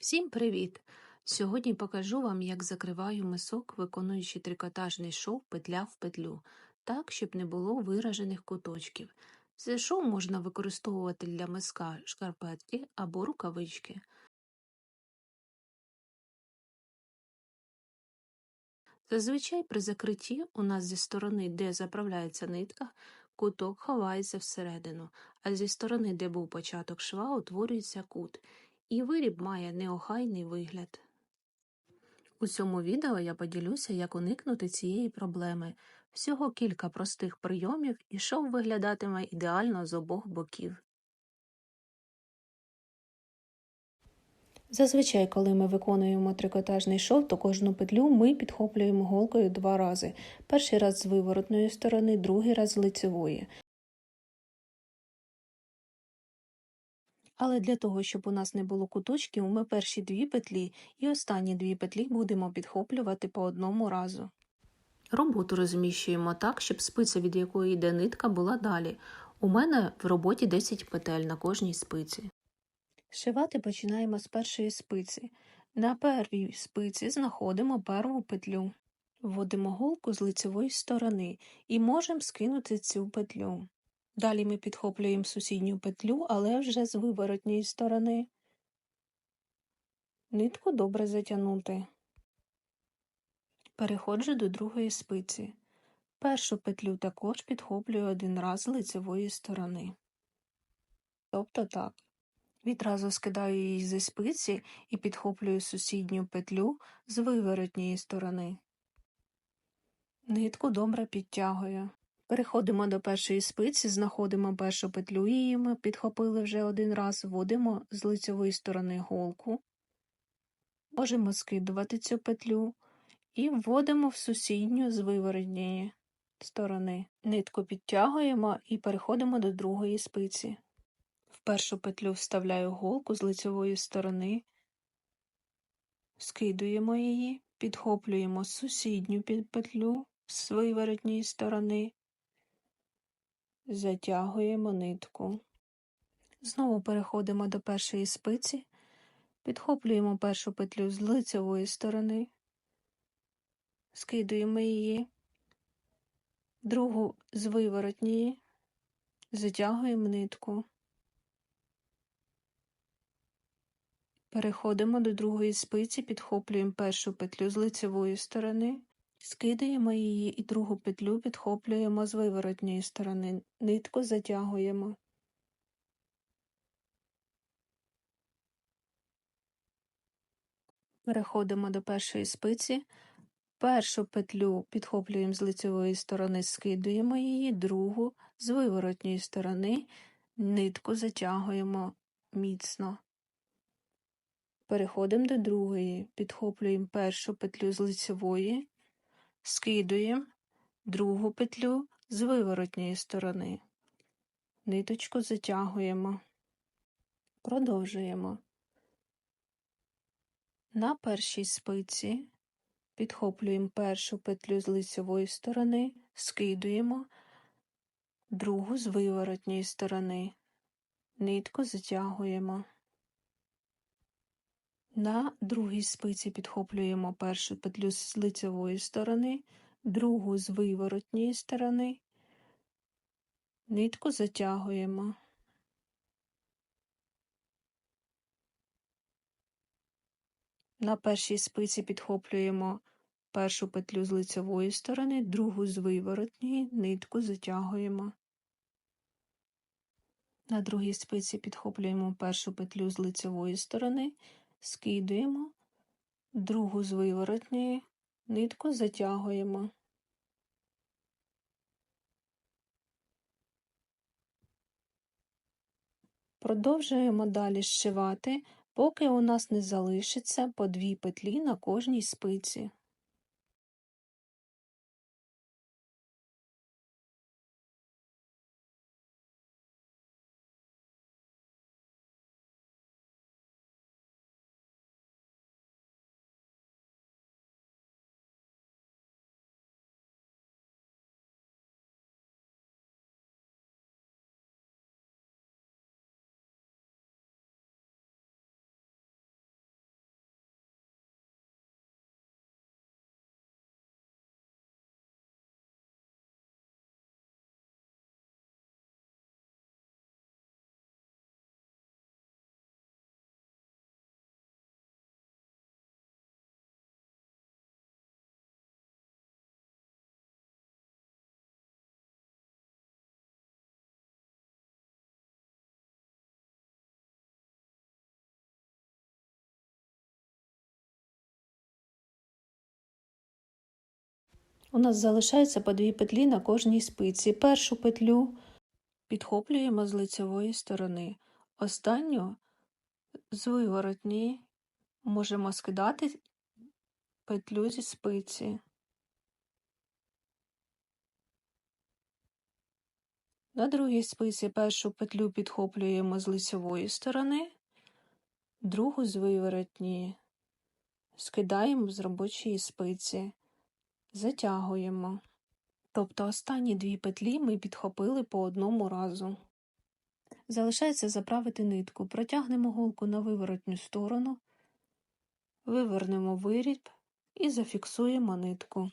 Всім привіт! Сьогодні покажу вам, як закриваю мисок, виконуючи трикотажний шов петля в петлю, так, щоб не було виражених куточків. Цей шов можна використовувати для миска шкарпетки або рукавички. Зазвичай при закритті у нас зі сторони, де заправляється нитка, куток ховається всередину, а зі сторони, де був початок шва, утворюється кут, і виріб має неохайний вигляд. У цьому відео я поділюся, як уникнути цієї проблеми. Всього кілька простих прийомів і шов виглядатиме ідеально з обох боків. Зазвичай, коли ми виконуємо трикотажний шов, то кожну петлю ми підхоплюємо голкою два рази. Перший раз з виворотної сторони, другий раз з лицевої. Але для того, щоб у нас не було куточків, ми перші дві петлі і останні дві петлі будемо підхоплювати по одному разу. Роботу розміщуємо так, щоб спиця, від якої йде нитка, була далі. У мене в роботі 10 петель на кожній спиці. Шивати починаємо з першої спиці. На первій спиці знаходимо перву петлю. Вводимо голку з лицевої сторони і можемо скинути цю петлю. Далі ми підхоплюємо сусідню петлю, але вже з виворотньої сторони. Нитку добре затягнути. Переходжу до другої спиці. Першу петлю також підхоплюю один раз з лицевої сторони. Тобто так. Відразу скидаю її зі спиці і підхоплюю сусідню петлю з виворотньої сторони. Нитку добре підтягую. Переходимо до першої спиці, знаходимо першу петлю, її ми підхопили вже один раз, вводимо з лицевої сторони голку, можемо скидувати цю петлю і вводимо в сусідню з виворотньої сторони. Нитку підтягуємо і переходимо до другої спиці. В першу петлю вставляю голку з лицевої сторони, скидуємо її, підхоплюємо сусідню петлю з виворотньої сторони, затягуємо нитку. Знову переходимо до першої спиці, підхоплюємо першу петлю з лицевої сторони, скидуємо її, другу з виворотньої, затягуємо нитку. Переходимо до другої спиці, підхоплюємо першу петлю з лицевої сторони, скидаємо її і другу петлю підхоплюємо з виворотньої сторони, нитку затягуємо. Переходимо до першої спиці, першу петлю підхоплюємо з лицевої сторони, скидуємо її, другу з виворотньої сторони, нитку затягуємо міцно. Переходимо до другої, підхоплюємо першу петлю з лицевої, скидуємо другу петлю з виворотньої сторони. Ниточку затягуємо, продовжуємо. На першій спиці підхоплюємо першу петлю з лицевої сторони, скидуємо другу з виворотньої сторони, нитку затягуємо. На другій спиці підхоплюємо першу петлю з лицевої сторони, другу з виворотньої сторони, нитку затягуємо. На першій спиці підхоплюємо першу петлю з лицевої сторони, другу з виворотньої, нитку затягуємо. На другій спиці підхоплюємо першу петлю з лицевої сторони, скидуємо, другу з виворотньої, нитку затягуємо. Продовжуємо далі зшивати, поки у нас не залишиться по дві петлі на кожній спиці. У нас залишається по дві петлі на кожній спиці. Першу петлю підхоплюємо з лицевої сторони. Останню з виворотній можемо скидати петлю зі спиці. На другій спиці першу петлю підхоплюємо з лицевої сторони, другу з виворотній. Скидаємо з робочої спиці, затягуємо. Тобто останні дві петлі ми підхопили по одному разу. Залишається заправити нитку. Протягнемо голку на виворотню сторону, вивернемо виріб і зафіксуємо нитку.